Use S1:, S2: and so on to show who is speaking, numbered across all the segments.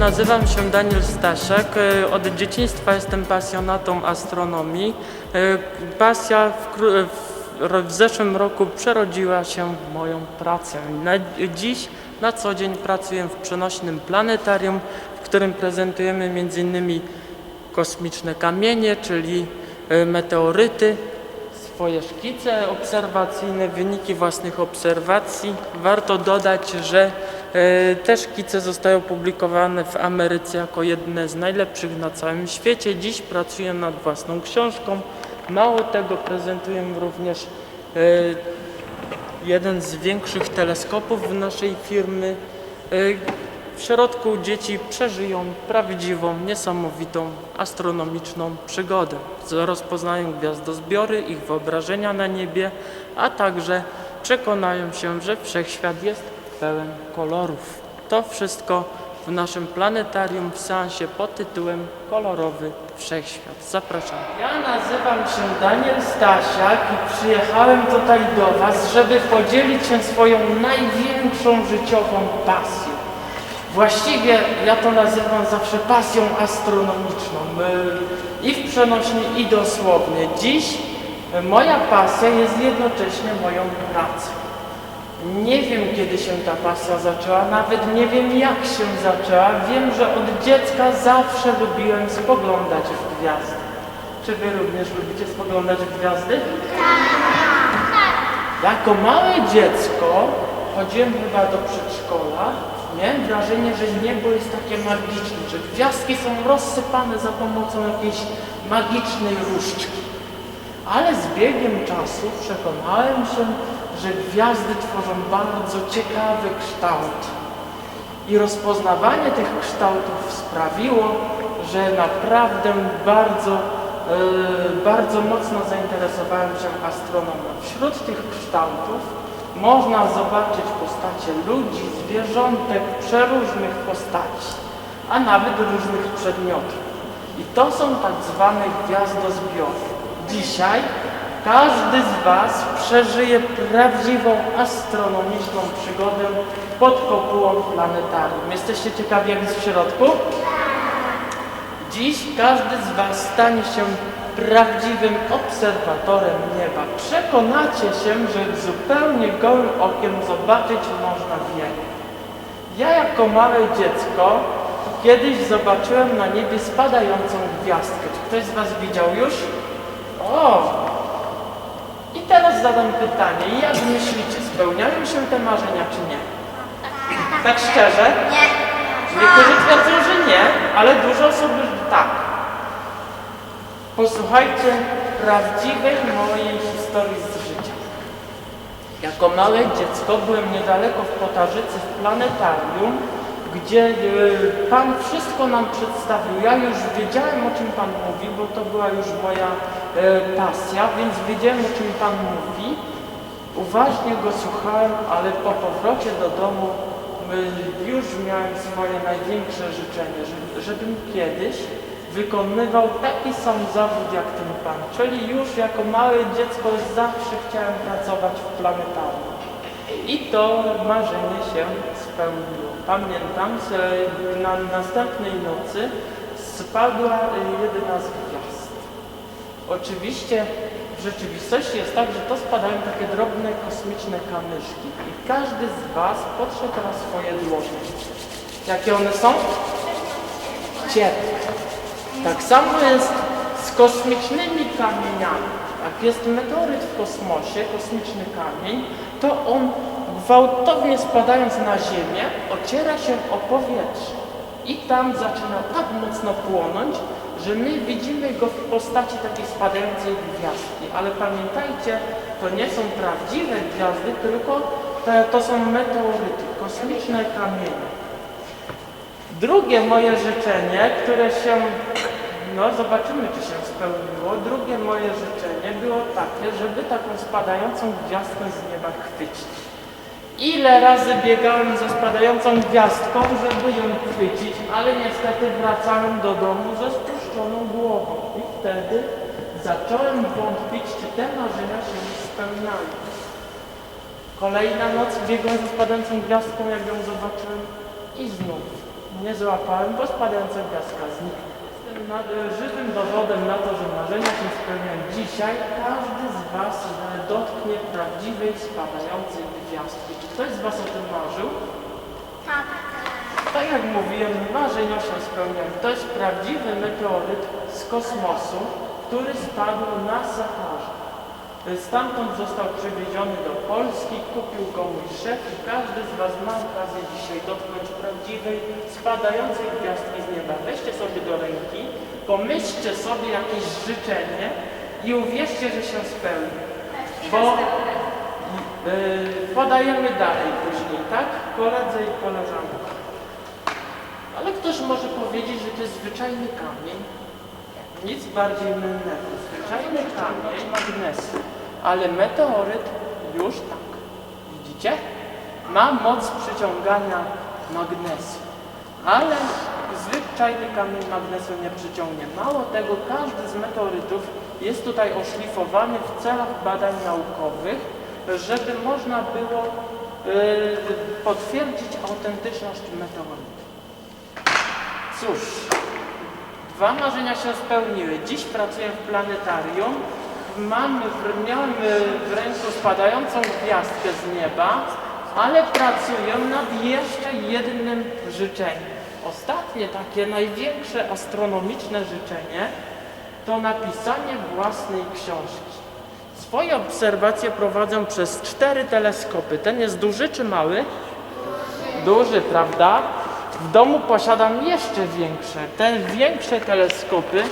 S1: nazywam się Daniel Staszek. E, Od dzieciństwa jestem pasjonatą astronomii. E, Pasja w, kró- w, w zeszłym roku przerodziła się w moją pracę. Na, dziś na co dzień pracuję w przenośnym planetarium, w którym prezentujemy m.in. kosmiczne kamienie, czyli e, meteoryty, swoje szkice obserwacyjne, wyniki własnych obserwacji. Warto dodać, że e, te szkice zostają publikowane w Ameryce jako jedne z najlepszych na całym świecie. Dziś pracuję nad własną książką. Mało tego, prezentuję również e, jeden z większych teleskopów w naszej firmy. E, W środku dzieci przeżyją prawdziwą, niesamowitą astronomiczną przygodę. Rozpoznają gwiazdozbiory, ich wyobrażenia na niebie, a także przekonają się, że wszechświat jest pełen kolorów. To wszystko w naszym planetarium w seansie pod tytułem Kolorowy Wszechświat. Zapraszam. Ja nazywam się Daniel Stasiak i przyjechałem tutaj do Was, żeby podzielić się swoją największą życiową pasją. Właściwie ja to nazywam zawsze pasją astronomiczną y, i w przenośni i dosłownie. Dziś moja pasja jest jednocześnie moją pracą. Nie wiem kiedy się ta pasja zaczęła, nawet nie wiem jak się zaczęła. Wiem, że od dziecka zawsze lubiłem spoglądać w gwiazdy. Czy Wy również lubicie spoglądać w gwiazdy? Jako małe dziecko chodziłem chyba do przedszkola. Miałem wrażenie, że niebo jest takie magiczne, że gwiazdki są rozsypane za pomocą jakiejś magicznej różdżki. Ale z biegiem czasu przekonałem się, że gwiazdy tworzą bardzo ciekawy kształt. I rozpoznawanie tych kształtów sprawiło, że naprawdę bardzo, e, bardzo mocno zainteresowałem się astronomią. Wśród tych kształtów można zobaczyć postacie ludzi, zwierzątek, przeróżnych postaci, a nawet różnych przedmiotów. I to są tak zwane gwiazdozbiory. Dzisiaj każdy z Was przeżyje prawdziwą astronomiczną przygodę pod kopułą planetarium. Jesteście ciekawi, jak jest w środku? Dziś każdy z Was stanie się prawdziwym obserwatorem nieba. Przekonacie się, że zupełnie gołym okiem zobaczyć można wiele. Ja jako małe dziecko kiedyś zobaczyłem na niebie spadającą gwiazdkę. Czy ktoś z Was widział już? O! Zadam pytanie, jak myślicie, spełniają się te marzenia czy nie? Tak szczerze?
S2: Nie.
S1: Niektórzy twierdzą, że nie, ale dużo osób że tak. Posłuchajcie prawdziwej mojej historii z życia. Jako małe dziecko byłem niedaleko w Potarzycy w planetarium, gdzie e, Pan wszystko nam przedstawił. Ja już wiedziałem o czym Pan mówi, bo to była już moja e, pasja, więc wiedziałem o czym Pan mówi. Uważnie go słuchałem, ale po powrocie do domu już miałem swoje największe życzenie, żeby, żebym kiedyś wykonywał taki sam zawód jak ten Pan. Czyli już jako małe dziecko zawsze chciałem pracować w planetarium. I to marzenie się spełniło. Pamiętam, że na następnej nocy spadła y, jedna z gwiazd. Oczywiście w rzeczywistości jest tak, że to spadają takie drobne kosmiczne kamyczki i każdy z Was podszedł na swoje dłonie. Jakie one są? Ciepłe. Tak samo jest z kosmicznymi kamieniami. Jak jest meteoryt w kosmosie, kosmiczny kamień, to on gwałtownie spadając na Ziemię ociera się o powietrze i tam zaczyna tak mocno płonąć, że my widzimy go w postaci takiej spadającej gwiazdki. Ale pamiętajcie, to nie są prawdziwe gwiazdy, tylko to, to są meteoryty, kosmiczne kamienie. Drugie moje życzenie, które się, no zobaczymy czy się spełniło, drugie moje życzenie było takie, żeby taką spadającą gwiazdkę z nieba chwycić. Ile razy biegałem za spadającą gwiazdką, żeby ją chwycić, ale niestety wracałem do domu ze spuszczoną głową. I wtedy zacząłem wątpić, czy te marzenia się spełniają. Kolejna noc biegłem za spadającą gwiazdką, jak ją zobaczyłem i znów nie złapałem, bo spadająca gwiazdka zniknie. Nad, żywym dowodem na to, że marzenia się spełniają dzisiaj. Każdy z Was dotknie prawdziwej spadającej gwiazdki. Czy ktoś z Was o tym marzył?
S2: Tak.
S1: Tak jak mówiłem, marzenia się spełniają. To jest prawdziwy meteoryt z kosmosu, który spadł na Saharze. Stamtąd został przywieziony do Polski, kupił go mój szef i każdy z Was ma okazję dzisiaj dotknąć prawdziwej, spadającej gwiazdki z nieba. Weźcie sobie do ręki, pomyślcie sobie jakieś życzenie i uwierzcie, że się spełni. Bo yy, podajemy dalej później, tak? Koledze i koleżankom. Ale ktoś może powiedzieć, że to jest zwyczajny kamień. Nic bardziej mylnego. Zwyczajny kamień magnesu. Ale meteoryt już tak. Widzicie? Ma moc przyciągania magnesu. Ale zwyczajny kamień magnesu nie przyciągnie. Mało tego, każdy z meteorytów jest tutaj oszlifowany w celach badań naukowych, żeby można było yy, potwierdzić autentyczność meteorytu. Cóż, dwa marzenia się spełniły. Dziś pracuję w planetarium. Mamy, w- miałem w ręku spadającą gwiazdkę z nieba, ale pracuję nad jeszcze jednym życzeniem. Ostatnie takie największe astronomiczne życzenie to napisanie własnej książki. Swoje obserwacje prowadzę przez cztery teleskopy. Ten jest duży czy mały? Duży, prawda? W domu posiadam jeszcze większe. Te większe teleskopy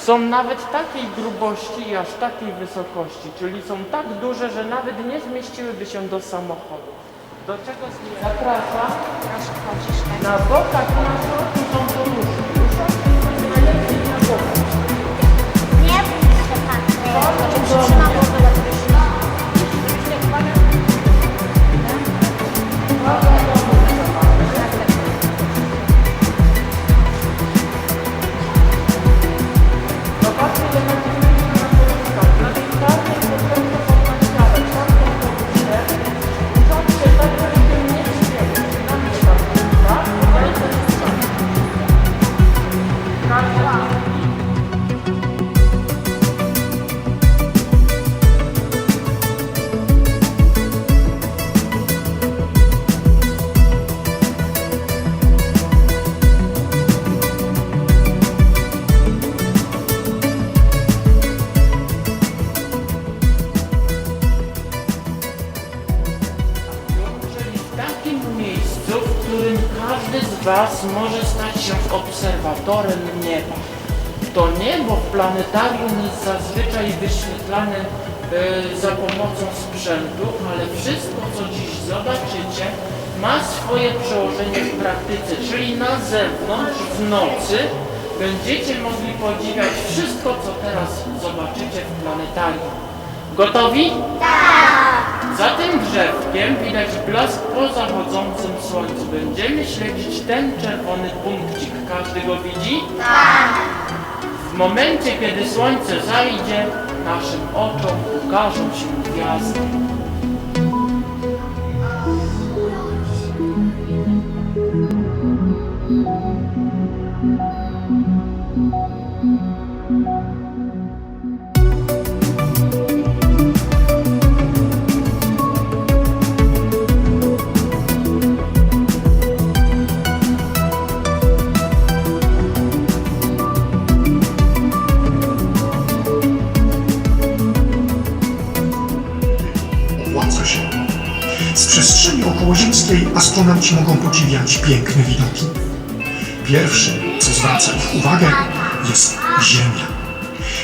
S1: są nawet takiej grubości i aż takiej wysokości, czyli są tak duże, że nawet nie zmieściłyby się do samochodu. Do czego z nich zapraszam?
S2: Proszę chodzisz tak.
S1: Na bokach na środku są. Usiądźcie najlepiej na bokach.
S2: Nie bój się
S1: obserwatorem nieba. To niebo w planetarium jest zazwyczaj wyświetlane e, za pomocą sprzętu, ale wszystko, co dziś zobaczycie, ma swoje przełożenie w praktyce, czyli na zewnątrz w nocy będziecie mogli podziwiać wszystko, co teraz zobaczycie w planetarium. Gotowi? Za tym drzewkiem widać blask po zachodzącym słońcu. Będziemy śledzić ten czerwony punkcik. Każdy go widzi? Tak. W momencie, kiedy słońce zajdzie, naszym oczom ukażą się gwiazdy.
S3: Astronauci mogą podziwiać piękne widoki. Pierwszym, co zwraca ich uwagę, jest Ziemia.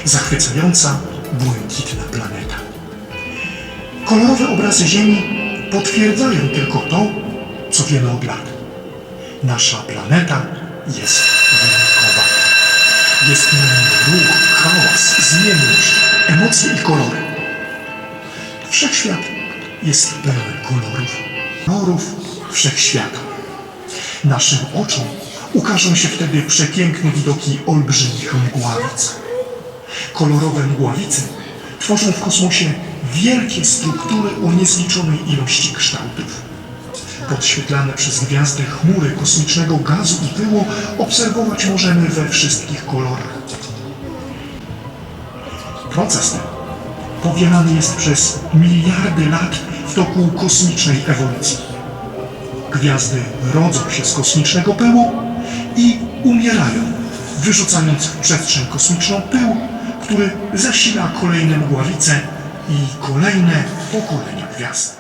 S3: Zachwycająca, błękitna planeta. Kolorowe obrazy Ziemi potwierdzają tylko to, co wiemy od lat. Nasza planeta jest wyjątkowa. Jest na niej ruch, hałas, zmienność, emocje i kolory. Wszechświat jest pełen kolorów, kolorów wszechświata. Naszym oczom ukażą się wtedy przepiękne widoki olbrzymich mgławic. Kolorowe mgławice tworzą w kosmosie wielkie struktury o niezliczonej ilości kształtów. podświetlane przez gwiazdy chmury kosmicznego gazu i pyłu obserwować możemy we wszystkich kolorach. Proces ten powielany jest przez miliardy lat w toku kosmicznej ewolucji. Gwiazdy rodzą się z kosmicznego pyłu i umierają, wyrzucając w przestrzeń kosmiczną pył, który zasila kolejne mgławice i kolejne pokolenia gwiazd.